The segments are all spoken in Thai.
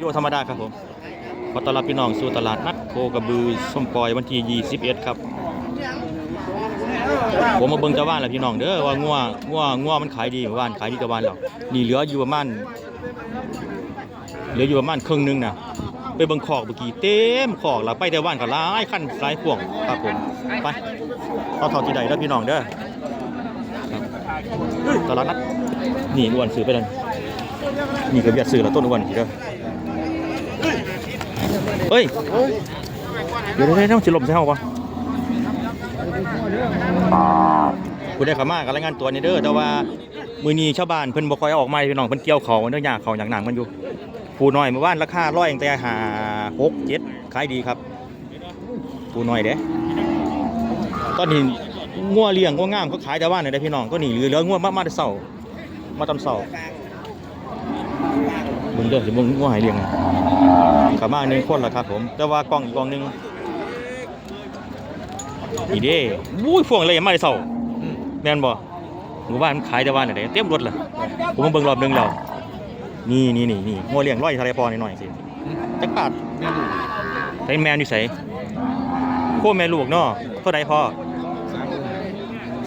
โยธรรมดาครับผมขอต้อนรับพี่น้องสู่ตลาดนัดโคกระบือส้มปล่อยวันที่ 21 ครับ ผมมาเบิ่งตะวันแล้วพี่น้องเด้อว่างัวงัวงัวมันขายดีเมื่อวานขายดีตะวันแล้วนี่เหลืออยู่ประมาณเหลืออยู่ประมาณครึ่งหนึงนะไปเบิ่งขอกเมื่อกี้เต็มขอกแล้วไปแต่วันก็หลายคันหลายพวงครับผมไปเอาเท่าที่ใดแล้วพี่น้องเด้อตลาดนัดนี่อ้วนซื้อไปแล้วนี่ก็เบียดซื้อแล้วต้นอ้วนอีกเด้อ เฮ้ยเดี๋ยวได้ต้องสิลมใส่เฮาปะคุณได้ขามากับรายงานตัวนี่เด้อแต่ว่ามือนี้ชาวบ้านเพิ่นบ่ค่อยอออกมาพี่น้องเพิ่นเกี่ยวเขาวเด้อยากเขาอย่างหนังมันอยู่ผู้น้อยเมื่อวานราคาร้อยตั้งแต่หา6 7ขายดีครับผู้น้อยเด้ตอนนี้งัวเลี้ยงงัวงามเขาขายแต่ว่าเนี่ได้พี่น้องตัวนี้เหลือเหลืองัวมามาแต่เช้ามาตอนเช้า เบิ่งเด้อสิเบิ่งงัวให้เลี้ยงขามาหนึ่งคนล้วครับผม แต่ว่ากล้องอีกกล้องหนึ่งนี่เด้อุ้ยพวงเลยมาแต่เช้าแม่นบ่หมู่บ้านมันขายแต่ว่าไหนเต็มรถเลยผมมาเบิ่งรอบหนึงแล้วนี่นี่นี่นี่งัวเลี้ยงร้อยทะเลพอนหน่อยสิจักบาทใส่แมวนี่ใส่โคแม่ลูกเนาะเท่าใดพ่อ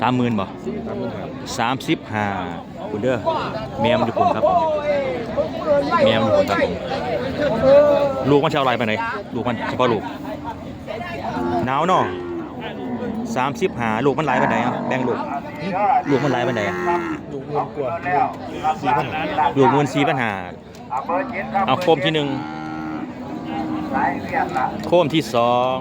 สามหมื่นบ่สามสิบห้า คุณเด้อแมวมันอยู่คุณครับผมแมวมันอยู่คุณครับผมลูกมันจะเอาอะไรไปไหนลูกมันเฉพาะลูกหนาวเนาะสามสิบหาลูกมันไหลไปไหนอะแบ่งลูกลูกมันไหลายปันใดอะลูกเงินกว่าสี่พันลูกเงินสีปัญหาเอาโคมที่หนึ่งโคมที่สอง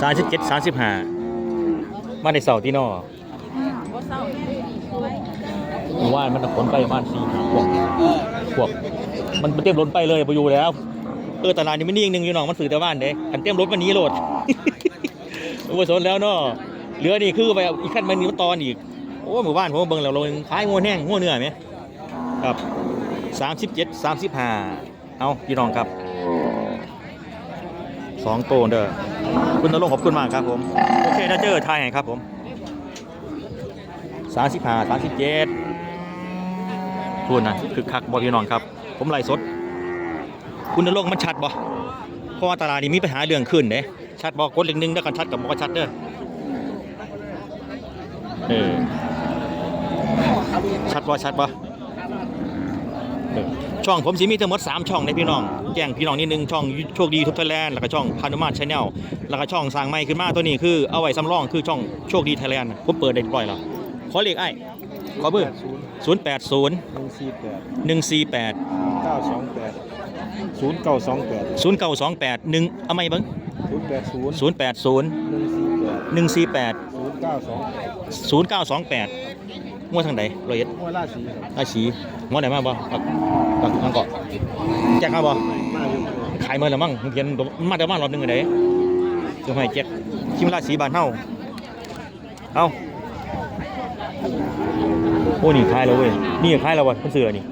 สามสิบเจ็ดสามสิบห้ามาในเสาร์ที่นอว่านมันขนไปประมาณสี่ห้าพวกพวกมันมันเต็มรถไปเลยไปอยู่แล้ว เออตลาดนี่มันนิ่งหนึ่งอยู่น้องมันสื่อแต่บ้านเด้กันเต็มรถวันนี้โหลดโอ้ยสนแล้วเนาะเหลือนี่คือไปอีกขั้นมันนี่มันตอนอีกโอ้หมู่บ้านผมเบิ่งแล้วลงขายงัวแห้งงัวเนื้อไหมครับสามสิบเจ็ดสามสิบห้าเอาพี่น้องครับ สองโตนเด้อคุณนรงค์ขอบคุณมากครับผมโอเคถ้าเจอทายให้ครับผมสามสิบห้าสามสิบเจ็ดพูดนะคือคักบอพี่น้องครับ ผมไล่สด คุณนรงค์มันชัดบ่เพราะว่าตลาดนี้มีปัญหาเรื่องขึ้นเด้ชัดบ่กดเลขหนึ่งแล้วกันชัดกับบ่ก็ชัดเด้อเออชัดบ่ชัดบ่เออ ช่องผมสิมีทั้งหมด 3 ช่องในพี่น้องแจ้งพี่น้องนิดนึงช่องโชคดีทุกไทยแลนด์แล้วก็ช่องพานุมาตชาแนลแล้วก็ช่องสร้างใหม่ขึ้นมาตัวนี้คือเอาไว้สำรองคือช่องโชคดีไทยแลนด์ผมเปิดได้เรียบร้อยแล้วขอเลขไอ้ขอเบอร์ศูนย์080หนึ่งสี่แปด148เก้าสองแปดศูนย์เก้าสองแปด0928 1เอาไหมเบิ่งศูนย์แปดศูนย์080หนึ่งสี่แปด148ศูนย์เก้าสองแปด0928 งวดทางใดร้อยเอ็ดหัวราศีครับอาชีงวดไหนมาบ่ปักปักทางเกาะแจ็คมาบ่มาอยู่ขายเมื่อแล้วมั้งผมเพียนมันมาแต่บ้านรอบหนึงเลยจะให้แจ็คคิมราศีบ้านเฮาเอาโอ้นี่ขายแล้วเว้ยนี่ขายแล้ววะเพิ่นซื้ออันนี่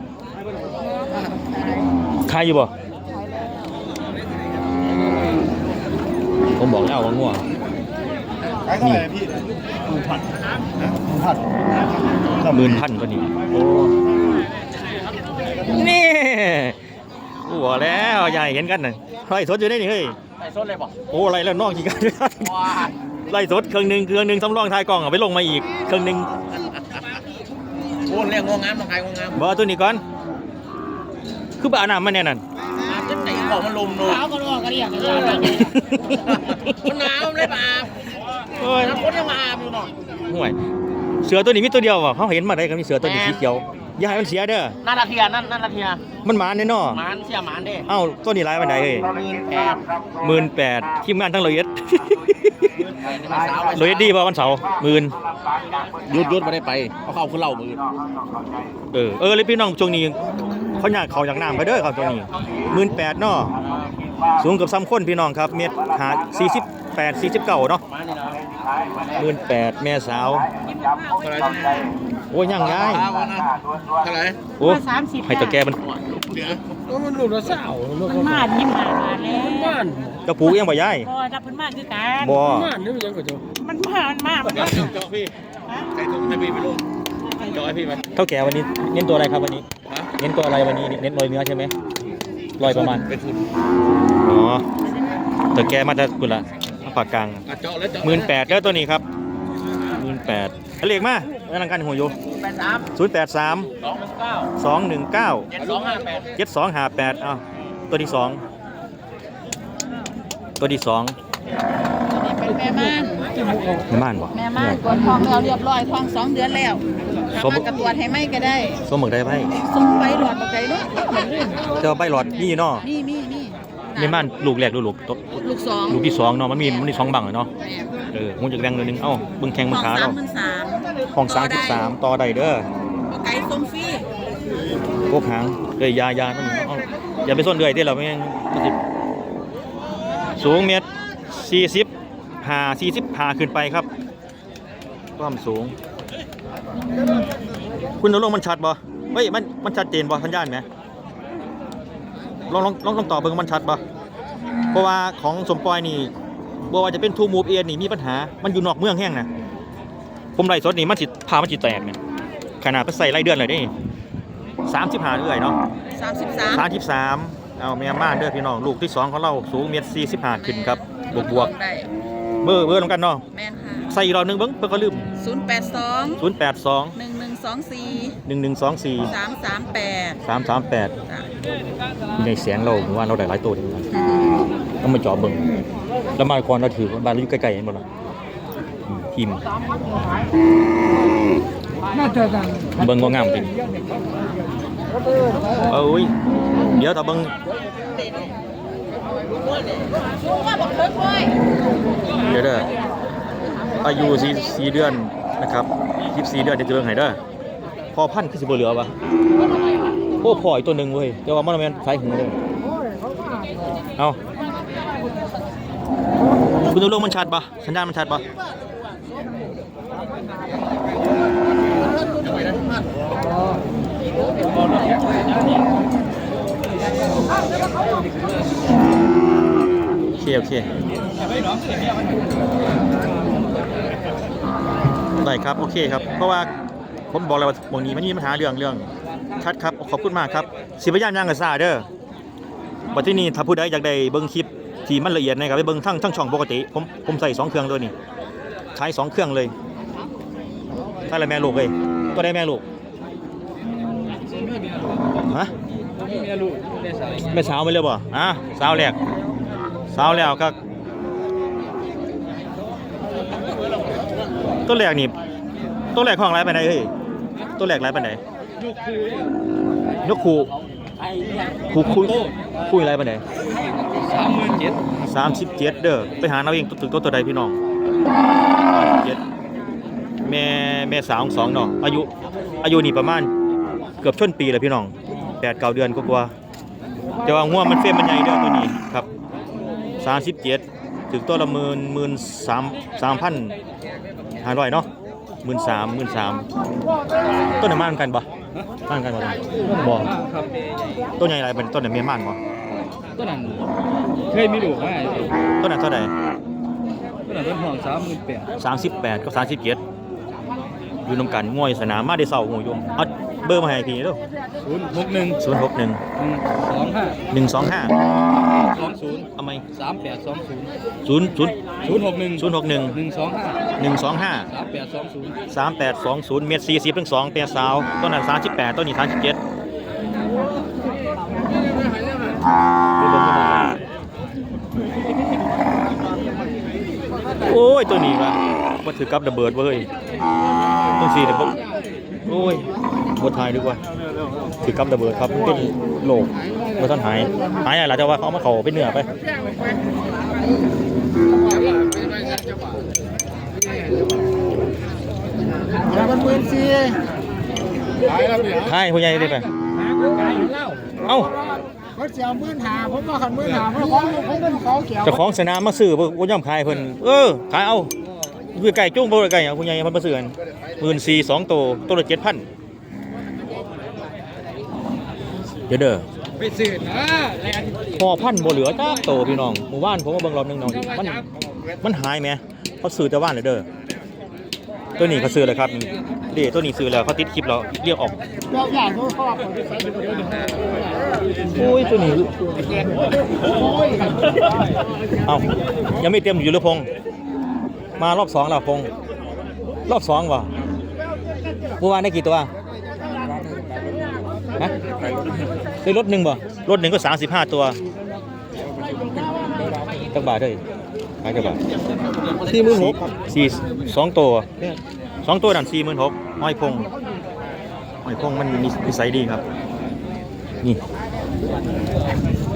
ขายอยู่บ่ผมบอกแล้วว่างัวขายเท่าไหร่พี่ หนึ่งพันหนึ่งพันหมื่นพันตัวนี้โอ้นี่กูบอกแล้วอย่าให้เห็นกันน่ะไล่สดอยู่ได้นี่เฮ้ยใส่ส้นเลยบอกโอ้ไรแล้วน้องกี่กันว้าไล่สดเครื่องหนึ่งเครื่องหนึ่งสำรองท้ายกล่องเอาไปลงมาอีกเครื่องหนึ่งโอ้เรียกงวงงามต้องใครงวงงามบอกเอาตัวนี้ก่อนคือบ้าน้ำมันแน่นั่นอาบจะตีของมันลุมนูสาวก็รอกันเรียกกันเลยมันหนาวเลยมา อาบโอ้ยน้ำคนยังมาอาบอยู่เนาะห่วยเสือตัวนี้มีตัวเดียวว่ะเขาเห็นมาได้ก็มีเสือตัวนี้สีเขียวอย่าให้มันเสียเด้อนั่นละเทียนั่นนั่นละเทียมันหมาแน่นอนหมานเสียหมานเด้เอ้าตัวนี้ร้ายปันใดเฮ้ยหมื่นแปดหมื่นแปดทีมงานทั้งละเอียดโรยดีป่ะวันเสาร์หมื่นยุดยุดมาได้ไปเขาเข้าขึ้นเหล่ามือเออเออเลยพี่น้องช่วงนี้เขาอยากเขาอยากน้ำไปเด้อครับช่วงนี้หมื่นแปดเนาะ สูงเกับซ้ำคนพี่น้องครับ เมตรหาสี่สิบแปดสี่สิบเก้าเนาะมานี่นะหมื่นแปดแม่สาว เท่าไหร่โอ้ยย่างย้ายเท่าไหร่โอ้ให้ตะแกมันเดี๋ยวแล้วมันลูกละสาวลูกมันมายิ้มหามาแล้วบ้านกระปูยังบ่ย้ายพอรับเพิ่นมาคือกันบ่บ้านนี่มันยังก็จะมันมามันมามันมาเจ้าพี่ฮใครทุกให้พี่ไปลูกจอยพี่ไปเท่าแก่วันนี้เน้นตัวอะไรครับวันนี้ฮะเน้นตัวอะไรวันนี้เน้นลอยเนื้อใช่ไหม ลอยประมาณ เป็นทุนอ๋อแต่แกมาจะกุละปากกลางอะเจาะแล้วเจาะหมื่นแปดแล้วตัวนี้ครับหมื่นแปดเรียกมาอลังการหัวโยแปดสามศูนย์แปดสามสองหนึ่งเก้าสองหนึ่งเก้าเจ็ดสองห้าแปดเจ็ดสองหาแปดอ้าวตัวที่สองตัวที่สอง เป็นแม่ม่านไม่ม่านบ่แม่ม่านกดทองแล้วเรียบร้อยทองสองเดือนแล้วสมสามารถกระตรวจให้ไหมก็ได้สมหมึกได้ไหมส่งไปหลอดปากไก่เนาะเหมือนลื่นเจ้าใบหลอดนี่เนาะนี่มีมีไม่ม่านลูกแรกลูกลูกตัวลูกสองลูกที่สองเนาะมันมีมันมีสองบังอะเนาะแม่เออมึงจะแบ่งเลยนึงเอ้าเบิ่งแข่งทมึองงขาสาเรามหมื่นสามห้องสามสิบสามต่อใดเด้อปากไก่ส่งฟรีพวกหางเลยยายาต้องเอ้าอย่าไปส้นเดือยที่เราไม่งั้นมันสิสูงเมตรสี่สิบ ห้าสี่สิบห้าขึ้นไปครับความสูง คุณนรงค์มันชัดบ่เฮ้ยมันมันชัดเจนบ่สัญญาณไหมลองลองลองคำตอบเบิ่งมันชัดบ่เพราะว่าของสมปอยนี่บ่ว่าจะเป็นทูมูฟเอียนี่มีปัญหา มันอยู่นอกเมืองแห้งนะผมไล่สดนี่มันสิพามันสิแตกเนี่ยขนาดไปใส่ไล่เดือนเลยเด้สามสิบห้าเรื่อยเนาะสามสิบสามสามสิบสามเอาแม่ม่านเด้อพี่น้อง ลูกที่สองของเราสูงเมตรสี่สิบห้าขึ้นครับ บวกบวกได้ๆ เบอร์เบอร์ลงกันเนาะแม่นค่ะใส่อีกรอบหนึงเบิ่งเพิ่นก็ลืมศูนย์แปดสองศูนย์แปดสองหนึ่งหนึ่งสองสี่หนึ่งหนึ่งสองสี่สามสามแปดสามสามแปดจ้ะในเสียงเราผมว่าเราได้หลายตัวดีนะต้องมาจอบเบิ่งแล้วมาคอนเราถือว่าบ้านเราอยู่ใกล้ๆเห็นบ่ล่ะอืมทีมน่าจะดังเบิ่งว่างามจริงเอ้ยเดี๋ยวถ้าเบิ่ง ว่าบอกเลยค่อยเดี๋ยวเด้ออายุสี่สี่เดือนนะครับยี่สี่เดือนจะเบิ่งเด้อพอพันธุ์คือสิบเหลือวะโอ้พออีกตัวหนึ่งเว้ยแต่ว่ามันแม่นสายหูเด้อเอาคุณตัวลงมันชัดปะสัญญาณมันชัดปะโอ เค โอเคได้ครับ โอเคครับ เพราะว่าผมบอกแล้วว่าบางนี้มันมีปัญหาเรื่องเรื่องชัดครับขอบคุณมากครับ สิพยายามย่างกับซาเด้อบัดที่นี่ถ้าผู้ใดอยากได้เบิ่งคลิปที่มันละเอียดนะครับไปเบิ่งทั้งทั้งช่องปกติ ผมผมใส่สองเครื่องตัวยนี้ใช้สองเครื่องเลยใช่อะไรแม่ลูกเลยตัวได้แม่ลูกฮะแม่สาวไม่เลยบ่อะสาวแรก สาวแล้วก็ตัวแรกนี่ตัวแรกของไรไปไหนใดเฮ้ยตัวแรกไรไปไหนยกคูคูคุยคุยอะไรไปไหนสามหมื่นเจ็ดสามสิบเจ็ดเด้อไปหาเอาเองตัวตัวตัวใดพี่น้องเจ็ดแม่แม่สาวของสองเนาะอายุอายุนี่ประมาณเกือบชนปีเลยพี่น้องแปดเก้าเดือนก็กว่าๆแต่ว่าง่วงมันเฟรมมันใหญ่เด้อตัวนี้ครับ สามสิบเจ็ดถึงตัวละหมื่นหมื่นสามสามพันห้าร้อยเนาะหมื่นสามหมื่นสามต้นไหนม่านกันบ่ม่านกันบ่บ่ครับต้นใหญ่อะไรเป็นต้นไหนเมียม่านบ่ต้นนั้นเคยมีลูกไหมต้นไหนเท่าไหร่ต้นนั้นต้นห้องสามหมื่นแปดสามสิบแปดกับสามสิบเจ็ดอยู่นำกันง่วยสนามมาได้เศร้าหูยมเอาเบอร์มาให้พี่เด้อศูนย์หกหนึ่งศูนย์หกหนึ่งสองห้าหนึ่งสองห้า สองศูนย์ทำไมสามแปดสองศูนย์ศูนย์ศูนย์ศูนย์หกหนึ่งศูนย์หกหนึ่งหนึ่งสองห้าหนึ่งสองห้าสามแปดสองศูนย์สามแปดสองศูนย์เมตรสี่สิบถึงสองเป็นสาวต้นนั้นสามสิบแปดต้นนี้สามสิบเจ็ดโอ้ยตัวนี้วะมาถือกับระเบิดเว้ยต้องสี่แต่บ่โอ้ยบทายดีกว่าถือกับระเบิดครับมันเป็นโลก บ่ท่านหาย หายอะไรแต่ว่าเขาเอามาเขาเป็นเนื้อไปแล้วมันหมื่นสี่ใช่ผู้ใหญ่ได้ไปหาเงินขายเหล้าเอ้าเขาเสียหมื่นหาผมก็ขันหมื่นหาเพราะของของเงินเขาเกี่ยวเจ้าของสนามมาซื้อบ่บ่ยอมขายเพิ่นเออขายเอาคือไก่จุ้งบ่ได้ไก่เอาผู้ใหญ่เพิ่นมาซื้อกัน14,000สองตัวตัวละ7,000เดี๋ยวเด้อ ไปซื้อนะแลนพอพันบ่เหลือจักโตพี่น้องหมู่บ้านผมก็เบิ่งรอบหนึงเนาะมันมันหายแหมเขาซื้อแต่านเลยเด้อตัวนี้เขาซื้อแล้วครับนี่เดี๋ยวตัวนี้ซื้อแล้วเขาติดคลิปแล้วเรียกออกเราอยากรู้คนที่ใส่อยู่ในนี้โอ้ยตัวนี้เอ้ายังไม่เต็มอยู่หรือพงมารอบสองแล้วพงรอบสองวะเมื่อวานได้กี่ตัวฮะ ได้รถหนึ่งบ่รถหนึ่งก็สามสิบห้าตัวจักบาทเลยขายจักบาทสี่หมื่นหกสี่สองตัวสองตัวนั่นสี่หมื่นหกห้อยพงห้อยพงมันมีนิสัยดีครับ นี่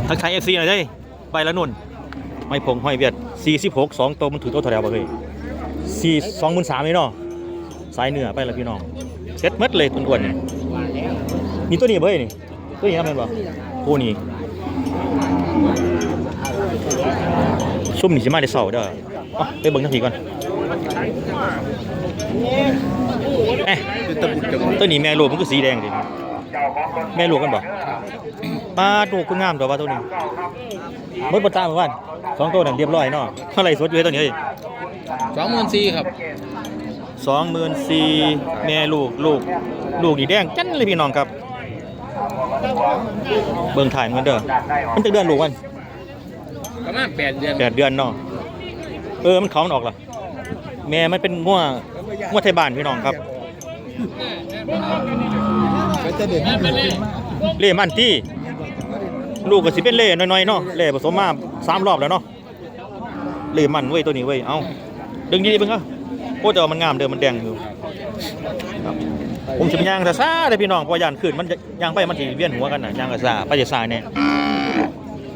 ทักทายเอฟซีหน่อยได้ไปแล้วนุ่นห้อยพงห้อยเวียดสี่สิบหกสองตัวมันถือตัวเท่าไหร่บ่เฮ้ยสี่สองหมื่นสามเลยเนาะสายเหนือไปแล้วพี่น้องเซ็ตหมัดเลยอ้วนๆเนี่ยมีตัวนี้บ่เฮ้ยนี่ ตัวนี้ทำเป็นบ่โอ้นี่ซุ่มนี่สิมาได้เสาร์เด้อเอาไปเบิ่งทั้งทีก่อนเอ๊ะตัวนี้แม่ลูกมันก็สีแดงดิแม่ลูกกันบ่ปลาดูคืองามตัวว่าตัวนี้มดบ่ตามเหมือนกันสองตัวนั่นเรียบร้อยเนาะเท่าไหร่สดอยู่ให้ตัวนี้เอ้ยสองหมื่นสี่ครับสองหมื่นสี่แม่ลูกลูก ลูกนี่แดงจันเลยพี่น้องครับ เบิ่งถ่ายมันเด้อมันจะเดือนลูกมันประมาณแปดเดือนแปดเดือนเนาะเออมันเขามันออกล่ะแม่มันเป็นงัวงัวไทยบ้านพี่น้องครับก็จะเด็ดเล่มันที่ลูกก็สิเป็นเล่น้อยๆเนาะเล่ผสมมาสามรอบแล้วเนาะเล่มันเว้ยตัวนี้เว้ยเอ้าดึงดีๆเบิ่งเอะโอ้แต่ว่ามันงามเด้อมันแดงอยู่ครับ ผมสิไปย่างแต่ซาเด้อพี่น้องเพอยานขึ้นมันจะย่างไปมันสิเวียนหัวกันน่ะย่างก็ซ่าไปจะซ่าแน่ย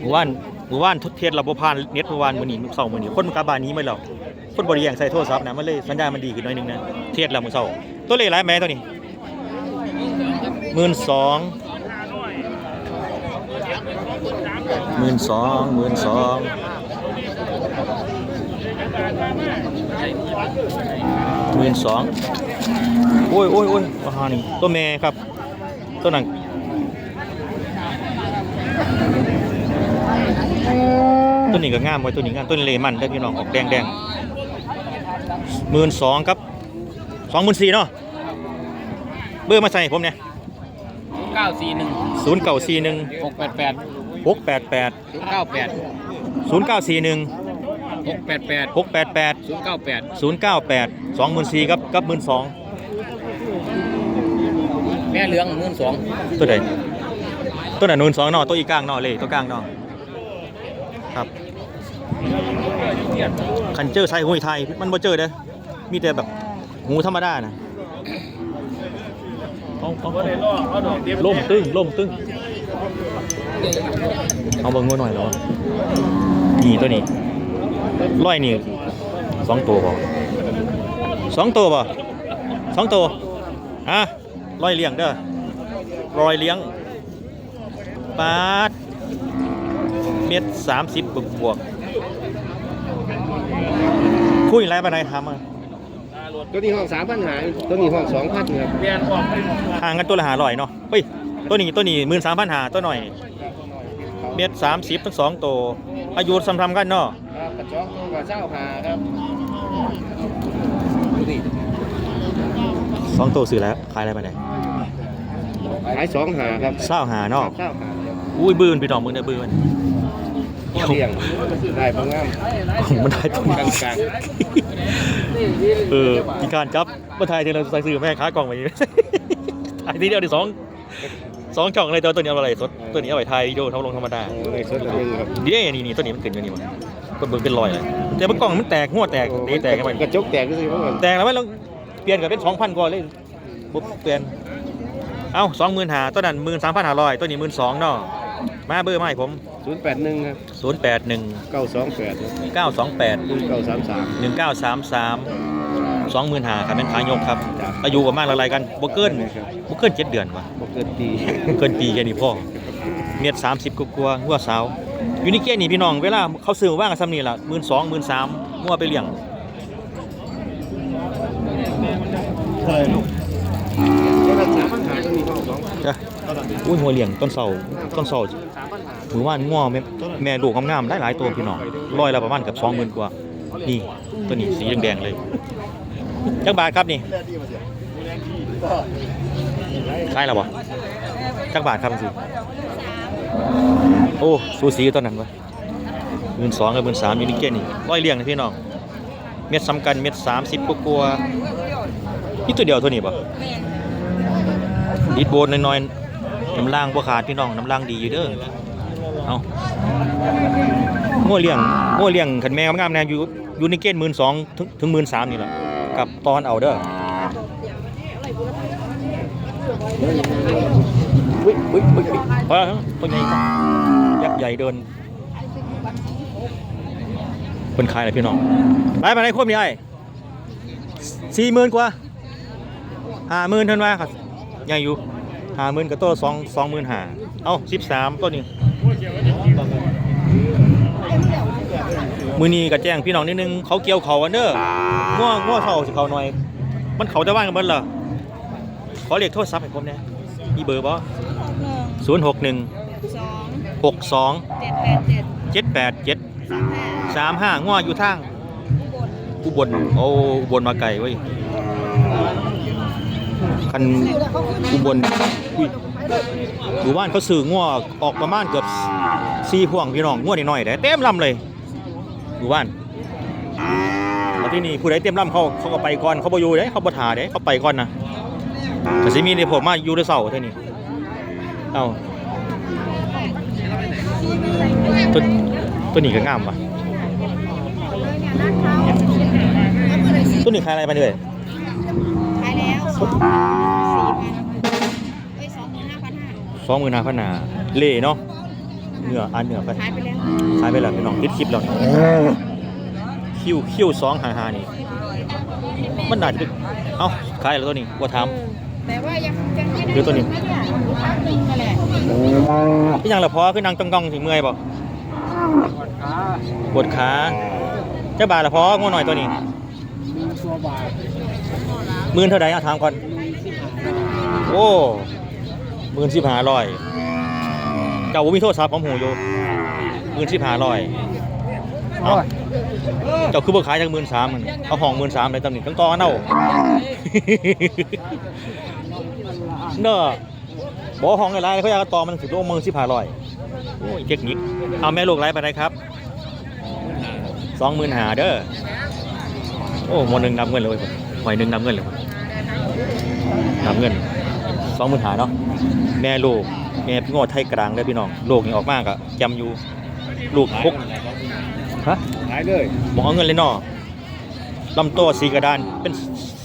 หมู่บ้านหมู่บ้านทดเทศระบบผ่านเน็ตเมื่อวานมื้อนี้เช้ามื้อนี้คนมันกลับบ้านนี้ไมาแล้วคนบ่ได้แย่งใส่โทรศัพท์นะมันเลยสัญญาณมันดีขึ้นหน่อยนึงนะเทศแล้วมื้อเช้าตัวเลขหลายแม่ตัวนี้หมื่นสองหมื่นสองหมื่นสองหมื่นสอง โอ้ยโอ้ยโอ้ยราคานี่ตัวแม่ครับ ตัวนั้นตัวนี้ก็งามไว้ตัวนี้งามตัวนี้เลมันได้อพี่น้องออกแดงแดงหมื่นสองครับสองหมื่นสี่เนาะเบอร์มาใส่ให้ผมเนี่ยเก้าสี่หนึ่งศูนย์เก้าสี่หนึ่งหกแปดแปดหกแปดแปดศูนย์เก้าแปดศูนย์เก้าสี่หนึ่งหกแปดแปดหกแปดแปดศูนย์เก้าแปดศูนย์เก้าแปดสองหมื่นสี่ครับกับหมื่นสอง แม่เหลืองหมื่นสองตัวใดตัวไหนหมื่นสองเนาะตัวอีกลางเนาะเลยตัวกลางเนาะครับคันเจอใช้หูยไทยมันบ่เจอเด้อมีแต่แบบหูธรรมดานะเอาเอาเอาล่มตึ้งล่มตึ้งเอาเบิ่งงูหน่อยเหรอนี่ตัวนี้ร้อยนี่สองตัวบ่สองตัวบ่สองตัวอะ ร้อยเลี้ยงเด้อรอยเลี้ยงปาดเม็ดสามสิบบวกบวกคุยไรปานไหนทำอะตัวนี้ห้องสามพันหาตัวนี้ห้องสองพันครับห่างกันตัวละหาลอยเนาะเฮ้ยตัวนี้ตัวนี้หมื่นสามพันหาตัวหน่อย เม็ดสามสิบทั้งสองตัวอายุซ้ำๆกันเนาะครับกระจอกตัวกับเจ้าหาครับสองตัวซื้อแล้วขายอะไรไปไหน ขายสองหาครับเศร้าหาเนาะเจ้าหาอุ้ยบืนพี่น้องมึงได้บืนเลี้ยงได้บางงามมันได้ตัวนี้กลางเออมีการจับมาถ่ายเทเราใส่ซื้อแม่ค้ากล่องไปถ่ายทีเดียวดิสองสองช่องเลยตัวตัวนี้เอาอะไรสดตัวนี้เอาไปถ่ายวิดีโอทำลงธรรมดาในส่วนหนึ่งครับดีเด้นี่นี่ตัวนี้มันเกินอยู่นี่มันกดเบิ่งเป็นรอยเลยแต่เมื่อกล่องมันแตกหัวแตกเดแตกกันไปกระจกแตกก็สิว่ามันแตกแล้วไม่ลองเปลี่ยนกับเป็นสองพันกว่าเลยปุ๊บเปลี่ยน เอ้าสองหมื่นหาตัวนั้นหมื่นสามพันห้าร้อยตัวนี้หมื่นสองเนาะมาเบอร์มาให้ผมศูนย์แปดหนึ่งครับศูนย์แปดหนึ่งเก้าสองแปดเก้าสองแปดหนึ่งเก้าสามสามหนึ่งเก้าสามสามสองหมื่นหาครับเป็นขายกครับอายุประมาณอะไรกันบ่เกินบ่เกินเจ็ดเดือนว่ะบ่เกินปีเกินปีแค่นี้พ่อเม็ดสามสิบกว่าๆงัวสาวอยู่นี่เกี้ยนี่พี่น้องเวลาเขาซื้อว่างกันซ้ำนี่ล่ะหมื่นสองหมื่นสามงัวไปเลี้ยง ใช่ลูกตัวละสามพันหาตัวนี้ห้องสองพัน จ้ะ อุ้ยหัวเลี้ยงต้นเสาต้นเสาสามพันหาหรือว่างัวแม่แม่ลูกงามๆหลายๆตัวพี่น้องร้อยละประมาณเกับสองหมื่นกว่า นี่ตัวนี้สีแดงๆเลยจักบาทครับนี่แรงดีมาเสียแรงดีใช่แล้วบ่จักบาทครับสิโอ้สูสีตอนนั้นวะหมื่นสองกับหมื่นสามยูนิเกนนี่ร้อยเลี้ยงนะพี่น้อง เม็ดซ้ำกันเม็ดสามสิบกว่าๆนี่ตัวเดียวเท่านี้ป่ะดิดโบนน้อยๆ น้ำล่างบ่ขาดพี่น้องน้ำล่างดีอยู่เด้อเอาง้วเลี้ยงง้วเลี้ยงขันแมวงามแน่อยู่อยู่ในเกณฑ์หมื่นสองถึงถึงหมื่นสามนี่แหละกับตอนเอาเด้ออุ้ยอุ้ยอุ้ยอุ้ยพอแล้วตัวใหญ่ยักษ์ใหญ่เดินคนขายอะพี่น้องไปไปไหนควบนี่ไอ้สี่หมื่นกว่าห้าหมื่นเท่านั้นครับยังอยู่ ห้าหมื่นกับตัวสองสองหมื่นห้าเอ้าสิบสามตัวนี้มือนี้ก็แจ้งพี่น้องนิดนึงเขาเกี่ยวเขาอันเด้อง้อง้อเขาสิเขาหน่อย มันเขาจะว่างกันเบิดเหรอขอเรียกโทรศัพท์ให้ผมเนี่ยมีเบอร์บ่หนึ่งศูนย์หกหนึ่งสองหกสองเจ็ดแปดเจ็ดเจ็ดแปดเจ็ดสามห้าสามห้าง้ออยู่ทางอุบลอุบลโอ้อุบลมาไกลเว้ย คันอุบลหมู่บ้านเขาซื้อง้อออกประมาณเกือบสี่พวงพี่น้องง้อน้อยแต่เต็มลำเลยหมู่บ้านแล้วที่นี่ผู้ใดเต็มลำเขาเขาก็ไปก่อนเขาบ่อยู่เด้เขาบ่ถ่าเด้เขาไปก่อนนะแต่สิมีในผมมาอยู่ในเสาเท่านี้เอ้าตัวตัวนี้ก็งามปะตัวนี้ขายอะไรมาเลยขายแล้วสองสี่พันเอ้ย สองหมื่นห้าพันห้าสองหมื่นห้าพันหนาเล่เนาะเนื้ออันเนื้อไปขายไปแล้วขายไปแล้วพี่น้องติดคลิปแล้วนี่คิวคิวสองหาหานี่ มันน่าจะเป็นเอ้าขายแล้วตัวนี้ว่าทแต่ว่ายังยังไม่ได้เดี๋ยวตัวนี้ไม่ได้พักหนึ่งนั่นแหละำที่ยังละพอคือนางจ้องๆสิเมื่อยบ่ปวดขาเจ้าบาทละพอง่วงหน่อยตัวนี้ตัวบาท หมื่นเท่าไหร่อะถามก่อน โอ้หมื่นสิบห้าร้อยเจ้าบ่มีโทรศัพท์ผมหูอยู่หมื่นสิบห้าร้อยเอาเจ้าคือบ่ขายจากหมื่นสามมันเอาห้องหมื่นสามเลยตำหนิทั้งตอเน่าเนอะบ่ห้องอะไรเขาอยากเอาตอมันสิบโลหมื่นสิบห้าร้อยโอ้ยเทคนิคเอาแม่ลูกไรไปไหนครับสองหมื่นหาเด้อโอ้หมดหนึ่งนับเงินเลยเว้ย หอยหนึ่งนับเงินเลยเว้ยนับเงินสองหมื่นหาเนาะแม่ลูกแม่พี่โง่ไทยกลางเลยพี่น้องลูกนี่ออกมากอะจำอยู่ลูกพกฮะหายเลยมองเอาเงินเลยเนาะลำตัวสีกระดานเป็น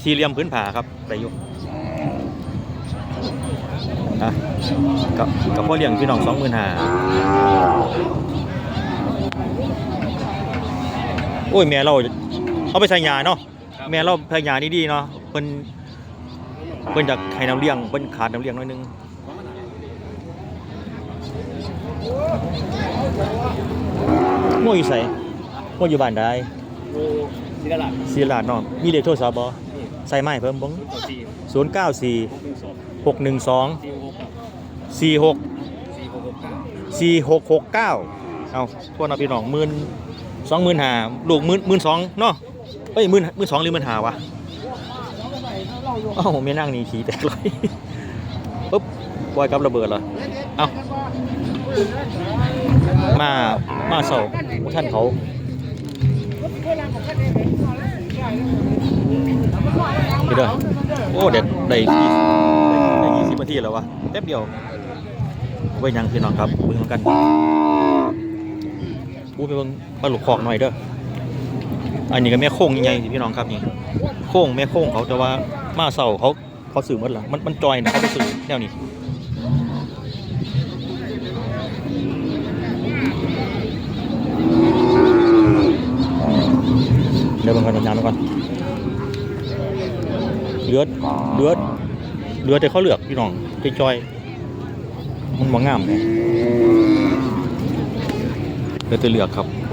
สี่เหลี่ยมพื้นผาครับประยุกต์อะกับกับพ่อเลี้ยงพี่น้องสองหมื่นหาโอ้ยแม่เราเอาไปใส่ยาเนาะ แม่เราพยายามดีๆเนาะเพิ่นเพิ่นอยากให้น้ำเลี้ยงเพิ่นขาดน้ำเลี้ยงหน่อยหนึงมั่วอยู่ไสมั่วอยู่บ้านใดศิลาศิลาดเนาะมีเลขโทรศัพท์บ่ใส่ไม้เพิ่มบ่สี่094หกหนึ่งสอง612สี่หก46สี่หกหกเก้า4669เอาพวกเราพี่น้องหมื่นสองหมื่นห้าลูกหมื่นหมื่นสองเนาะ เอ้ยหมื่นหมื่นสองหรือหมื่นห้าวะเอ้าไม่นั่งนี่ขี่แตกเลยปุ๊บปล่อยกับระเบิดเหรอเอ้ามามาเสาพวกท่านเขาไปเด้อโอ้เด็ดได้ยี่ได้ยี่สิบนาทีแล้ววะแป๊บเดียวไว้ยังพี่น้องครับเบิ่งกันบูไปเบิ่งปลาหลุกคอกหน่อยเด้อ อันนี้ก็แม่โค้งใหญ่ๆสิพี่น้องครับนี่โค้งแม่โค้งเขาแต่ว่ามาเสาเขาเขาสื่อหมดละมันมันจอยนะเขาไปสื่อแนวนี้เดี๋ยวเบิ่งกันยามก่อนเลือดเลือดเลือดแต่เขาเลือกพี่น้องจอยมันบ่งามเลยเลือดแต่เลือกครับ